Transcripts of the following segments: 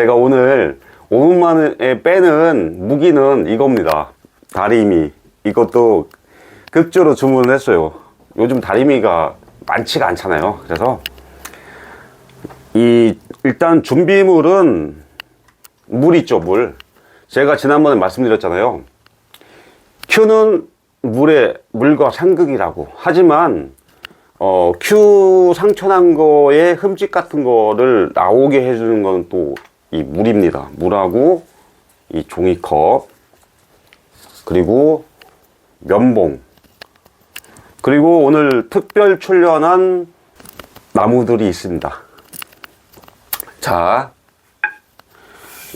제가 오늘 5분 만에 빼는 무기는 이겁니다. 다리미. 이것도 극주로 주문을 했어요. 요즘 다리미가 많지가 않잖아요. 그래서 이 일단 준비물은 물 있죠, 물. 제가 지난번에 말씀드렸잖아요. 큐는 물에 물과 상극이라고. 하지만 어, 큐 상처난 거에 흠집 같은 거를 나오게 해주는 건 또 이 물입니다. 물하고 이 종이컵 그리고 면봉 그리고 오늘 특별 출연한 나무들이 있습니다. 자,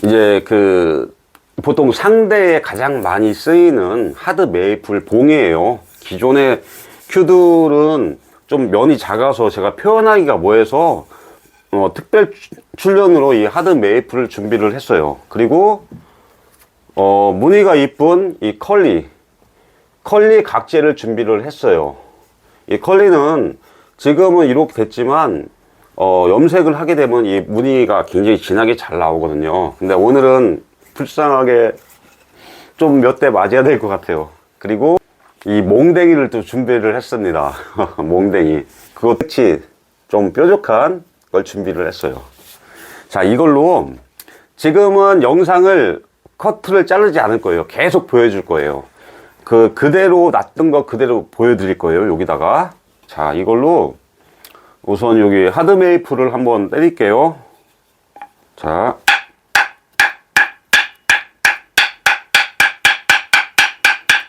이제 그 보통 상대에 가장 많이 쓰이는 하드 메이플 봉이에요. 기존의 큐들은 좀 면이 작아서 제가 표현하기가 뭐해서 어, 특별 추- 출연으로 이 하드 메이플을 준비를 했어요. 그리고 어, 무늬가 이쁜 이 컬리 컬리 각재를 준비를 했어요. 이 컬리는 지금은 이렇게 됐지만 어, 염색을 하게 되면 이 무늬가 굉장히 진하게 잘 나오거든요. 근데 오늘은 불쌍하게 좀 몇 대 맞아야 될 것 같아요. 그리고 이 몽댕이를 또 준비를 했습니다. 몽댕이. 그거 특히 좀 뾰족한 걸 준비를 했어요. 자, 이걸로 지금은 영상을 커트를 자르지 않을 거예요. 계속 보여줄 거예요. 그, 그대로 놨던 거 그대로 보여드릴 거예요. 여기다가. 자, 이걸로 우선 여기 하드 메이플을 한번 때릴게요. 자.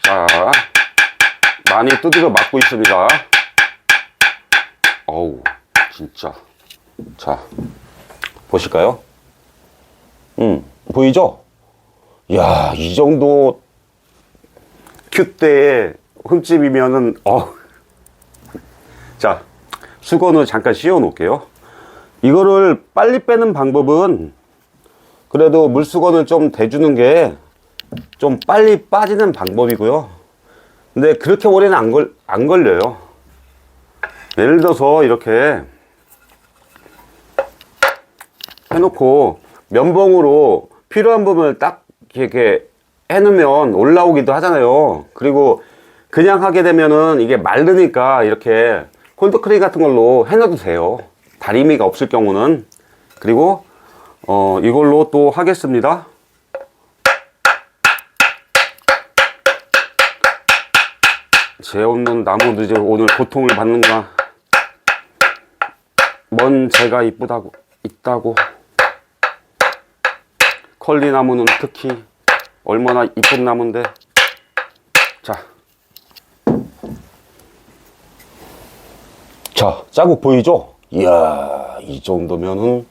자. 많이 두드려 맞고 있습니다. 어우, 진짜. 자, 보실까요? 음, 보이죠? 이야, 이 정도 큐대에 흠집이면은, 어. 자, 수건을 잠깐 씌워 놓을게요. 이거를 빨리 빼는 방법은 그래도 물수건을 좀 대주는 게 좀 빨리 빠지는 방법이고요. 근데 그렇게 오래는 안, 걸, 안 걸려요. 예를 들어서 이렇게 해놓고 면봉으로 필요한 부분을 딱 이렇게 해놓으면 올라오기도 하잖아요. 그리고 그냥 하게 되면은 이게 마르니까 이렇게 콘드크림 같은 걸로 해놔도 돼요. 다리미가 없을 경우는. 그리고 어, 이걸로 또 하겠습니다. 재 없는 나무들 오늘 고통을 받는구나. 먼 재가 이쁘다고 있다고. 컬리 나무는 특히 얼마나 이쁜 나무인데. 자. 자, 자국 보이죠? 이야, 이 정도면은.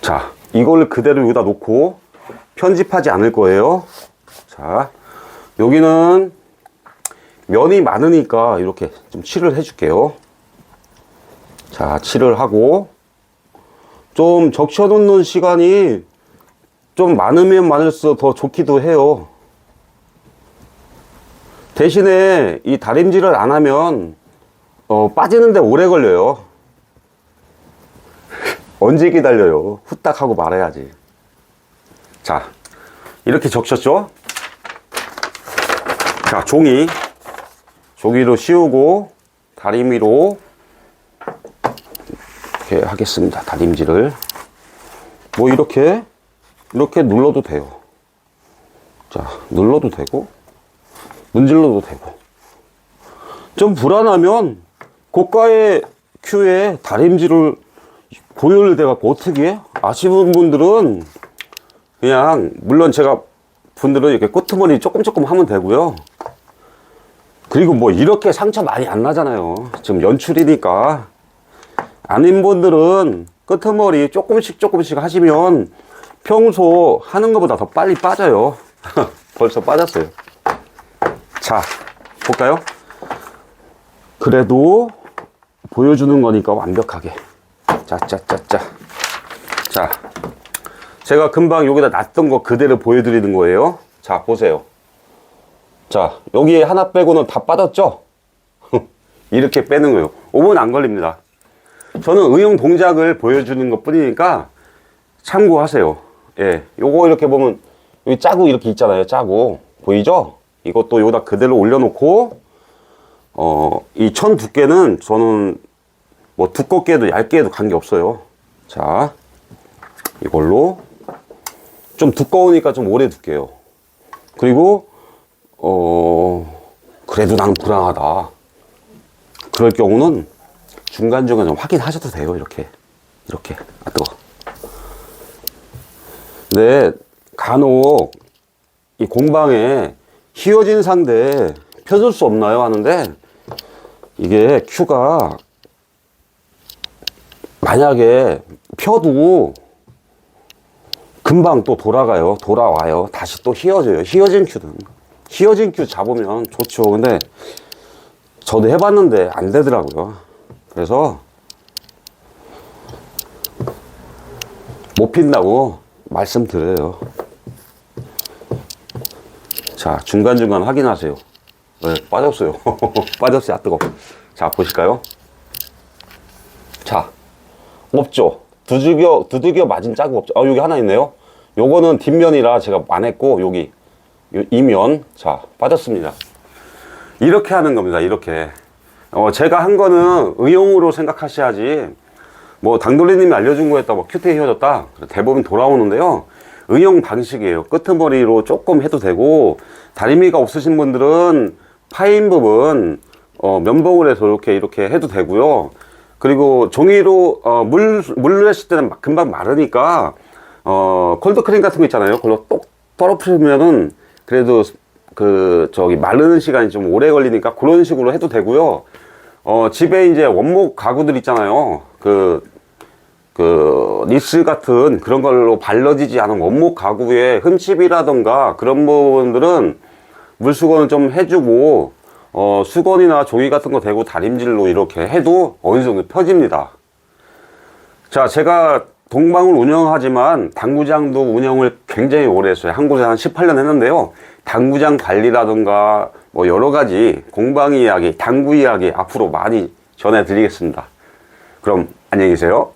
자, 이걸 그대로 여기다 놓고 편집하지 않을 거예요. 자, 여기는 면이 많으니까 이렇게 좀 칠을 해 줄게요. 자, 칠을 하고 좀 적셔놓는 시간이 좀 많으면 많을수록 더 좋기도 해요. 대신에 이 다림질을 안 하면 어, 빠지는데 오래 걸려요. 언제 기다려요? 후딱 하고 말해야지. 자, 이렇게 적셨죠? 자, 종이. 종이로 씌우고 다리미로 이렇게 하겠습니다. 다림질을. 뭐 이렇게, 이렇게 눌러도 돼요. 자, 눌러도 되고, 문질러도 되고. 좀 불안하면 고가의 큐에 다림질을 고열을 돼갖고 어떻게 해? 아시는 분들은 그냥 물론 제가 분들은 이렇게 꼬트머리 조금 조금 하면 되고요. 그리고 뭐 이렇게 상처 많이 안 나잖아요. 지금 연출이니까. 아닌 분들은 끄트머리 조금씩 조금씩 하시면 평소 하는 것보다 더 빨리 빠져요. 벌써 빠졌어요. 자, 볼까요? 그래도 보여주는 거니까 완벽하게. 자, 자, 자, 자. 자, 제가 금방 여기다 놨던 거 그대로 보여드리는 거예요. 자, 보세요. 자, 여기에 하나 빼고는 다 빠졌죠? 이렇게 빼는 거예요. 5분 안 걸립니다. 저는 응용 동작을 보여주는 것 뿐이니까 참고하세요. 예, 요거 이렇게 보면 여기 짜고 이렇게 있잖아요. 짜고 보이죠? 이것도 여기다 그대로 올려놓고 어, 이 천 두께는 저는 뭐 두껍게 해도 얇게 해도 관계 없어요. 자, 이걸로 좀 두꺼우니까 좀 오래 둘게요. 그리고 어 그래도 난 불안하다. 그럴 경우는 중간중간 좀 확인하셔도 돼요. 이렇게 이렇게 아 뜨거. 네 간혹 이 공방에 휘어진 상대 펴줄 수 없나요 하는데 이게 큐가 만약에 펴도 금방 또 돌아가요. 돌아와요. 다시 또 휘어져요. 휘어진 큐는. 휘어진 큐 잡으면 좋죠. 근데 저도 해봤는데 안 되더라고요. 그래서 못 핀다고 말씀드려요. 자, 중간중간 확인하세요. 네, 빠졌어요. 빠졌어요. 아, 뜨거. 자, 보실까요? 자, 없죠. 두들겨, 두들겨 맞은 자국 없죠. 아, 여기 하나 있네요. 요거는 뒷면이라 제가 안 했고, 여기, 요- 이면, 자, 빠졌습니다. 이렇게 하는 겁니다. 이렇게. 어, 제가 한 거는 의용으로 생각하셔야지, 뭐, 당돌리님이 알려준 거였다, 뭐, 큐트에 휘어졌다. 대부분 돌아오는데요. 의용 방식이에요. 끄트머리로 조금 해도 되고, 다리미가 없으신 분들은 파인 부분, 어, 면봉을 해서 이렇게, 이렇게 해도 되고요. 그리고 종이로, 어, 물, 물로 했을 때는 막 금방 마르니까, 어, 콜드크림 같은 거 있잖아요. 그걸로 똑 떨어뜨리면은, 그래도 그, 저기, 마르는 시간이 좀 오래 걸리니까 그런 식으로 해도 되고요. 어, 집에 이제 원목 가구들 있잖아요. 그, 그 니스 같은 그런 걸로 발라지지 않은 원목 가구에 흠집이라던가 그런 부분들은 물수건을 좀 해주고 어, 수건이나 종이 같은 거 대고 다림질로 이렇게 해도 어느 정도 펴집니다. 자, 제가 동방을 운영하지만 당구장도 운영을 굉장히 오래 했어요. 한 곳에 한 18년 했는데요. 당구장 관리라던가 뭐 여러 가지 공방 이야기, 당구 이야기 앞으로 많이 전해드리겠습니다. 그럼 안녕히 계세요.